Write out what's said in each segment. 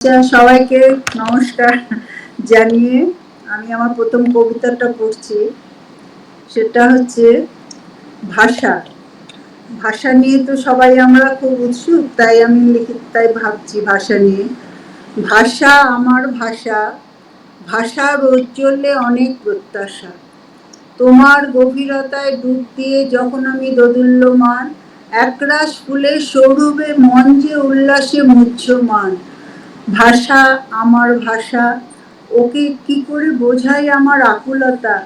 আচ্ছা সবাইকে নমস্কার জানিয়ে আমি আমার প্রথম কবিতাটা পড়ছি। সেটা হচ্ছে ভাষা। ভাষা নিয়ে তো সবাই আমরা খুব উৎসুক, তাই আমি লিখি, তাই ভাবছি ভাষা নিয়ে। ভাষা আমার ভাষা, ভাষার ঔজ্জ্বল্যে অনেক প্রত্যাশা। তোমার গভীরতায় ডুব দিয়ে যখন আমি দোদুল্যমান, একরাশ ফুলের সৌরভে মন যে উল্লাসে মুহ্যমান। ভাষা, আমার ভাষা, ওকে কি করে বোঝাই আমার আকুলতা?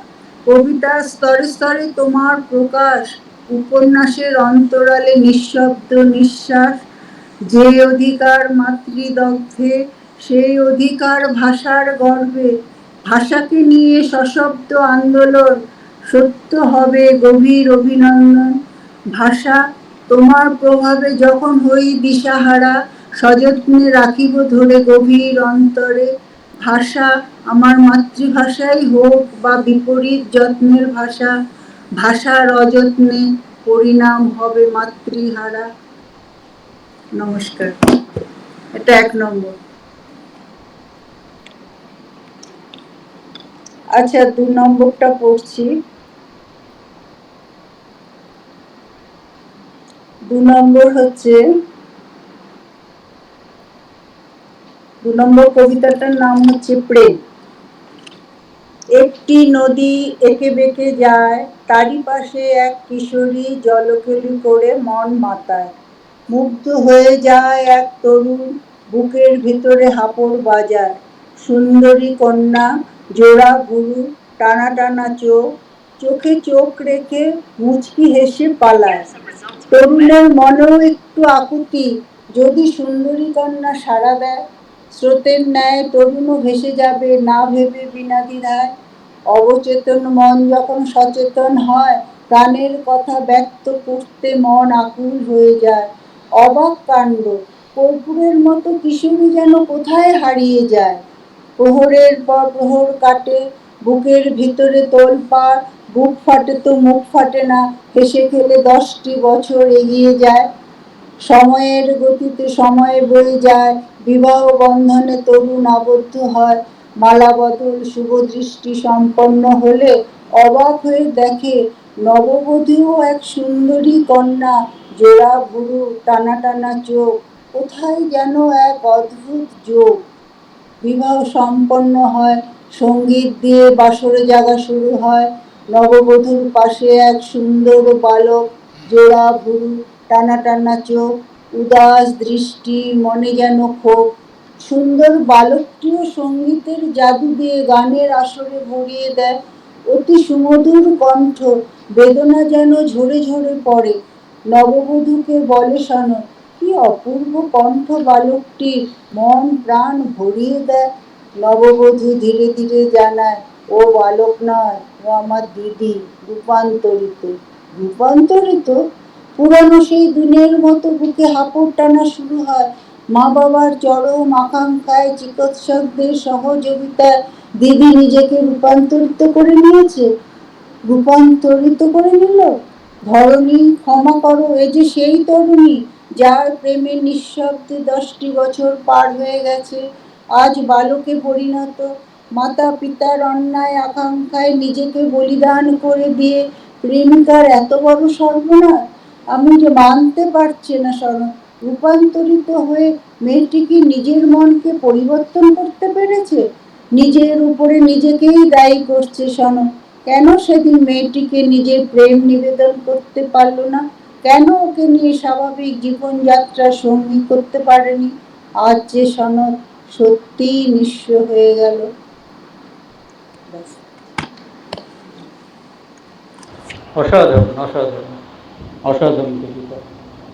কবিতার স্তরে স্তরে তোমার প্রকাশ, উপন্যাসের অন্তরালে নিঃশব্দ নিঃশ্বাস। যে অধিকার মাতৃদগ্ধে, সেই অধিকার ভাষার গর্বে। ভাষাকে নিয়ে সশব্দ আন্দোলন, সত্য হবে গভীর অভিনন্দন। ভাষা তোমার প্রভাবে যখন হই দিশাহারা সযত্নে রাখিব ধরে গভীর অন্তরে। ভাষা আমার মাতৃভাষাই হোক বা বিপরীত যত্নের ভাষা, ভাষার অযত্নে পরিণাম হবে মাতৃহারা। নমস্কার। এটা এক নম্বর। আচ্ছা দু নম্বরটা পড়ছি। দু নম্বর হচ্ছে দু নম্বর কবিতাটার নাম হচ্ছে প্রেম। একটি নদী এঁকে বেঁকে যায় তারই পাশে এক কিশোরী জলকেলি করে মন মাতায়। মুগ্ধ হয়ে যায় এক তরুণ, বুকের ভিতরে হাপড় বাজায়। সুন্দরী কন্যা, জোড়া গুরু টানা টানা চোখ, চোখে চোখ রেখে মুচকি হেসে পালায়। তরুণের মনেও একটু আকুতি, যদি সুন্দরী কন্যা সাড়া দেয় স্রোতের ন্যায় তরুণও ভেসে যাবে, না ভেবে বিনা দ্বিধায়। অবচেতন মন যখন সচেতন হয়, প্রাণের কথা ব্যক্ত করতে মন আকুল হয়ে যায়। অবাক কাণ্ড, কর্পূরের মতো কিশোরী যেন কোথায় হারিয়ে যায়? প্রহরের পর প্রহর কাটে, বুকের ভিতরে তোলপাড় বুক ফাটে তো মুখ ফাটে না, হেসে খেলে দশটি বছর এগিয়ে যায়। সময়ের গতিতে সময় বয়ে যায়, বিবাহ বন্ধনে তরুণ আবদ্ধ হয়। মালা বদল শুভ দৃষ্টি সম্পন্ন হলে অবাক হয়ে দেখে নববধূও এক সুন্দরী কন্যা, জোড়া ভুরু, টানা টানা চোখ, কোথায় যেন এক অদ্ভুত যোগ। বিবাহ সম্পন্ন হয়, সংগীত দিয়ে বাসরে জাগা শুরু হয়। নববধূর পাশে এক সুন্দর বালক, জোড়া ভুরু টানা টানা চোখ, উদাস দৃষ্টি, মনে যেন ক্ষোভ। সুন্দর বালকটিও সঙ্গীতের জাদু দিয়ে গানের আসরে ভরিয়ে দেয়। অতি সুমধুর কণ্ঠ, বেদনা যেন ঝরে ঝরে পড়ে। নববধূকে বলে, শোনো, কি অপূর্ব কণ্ঠ বালকটির মন প্রাণ ভরিয়ে দেয়। নববধূ ধীরে ধীরে জানায়, ও বালক নয়, ও আমার দিদি রূপান্তরিত। রূপান্তরিত? পুরানো সেই দিনের মতো বুকে হাঁপড় টানা শুরু হয়। মা বাবার চরম আকাঙ্ক্ষায় চিকিৎসকদের সহযোগিতায় দিদি নিজেকে রূপান্তরিত করে নিয়েছে। রূপান্তরিত করে নিল? ধরণী, ক্ষমা করো, এ যে সেই তরুণী যার প্রেমে নিঃশব্দে দশটি বছর পার হয়ে গেছে। আজ বালকে পরিণত মাতা পিতার অন্যায় আকাঙ্ক্ষায় নিজেকে বলিদান করে দিয়ে প্রেমিকার এত বড় সর্বনাশ। আমি যে মানতে পারছি না শরণ রূপান্তরিত হয়ে মেয়েটি কি নিজের মনকে পরিবর্তন করতে পেরেছে? নিজের উপরে নিজেকেই দায়ী করছে শোনো কেন সেদিন মেয়েটিকে নিজের প্রেম নিবেদন করতে পারল না? কেন ওকে নিয়ে স্বাভাবিক জীবনযাত্রা সঙ্গী করতে পারেনি? আজ যে সনদ সত্যিই নিঃস্ব হয়ে গেল। অসাধারণ অসাধারণ। অসাধারণ কবি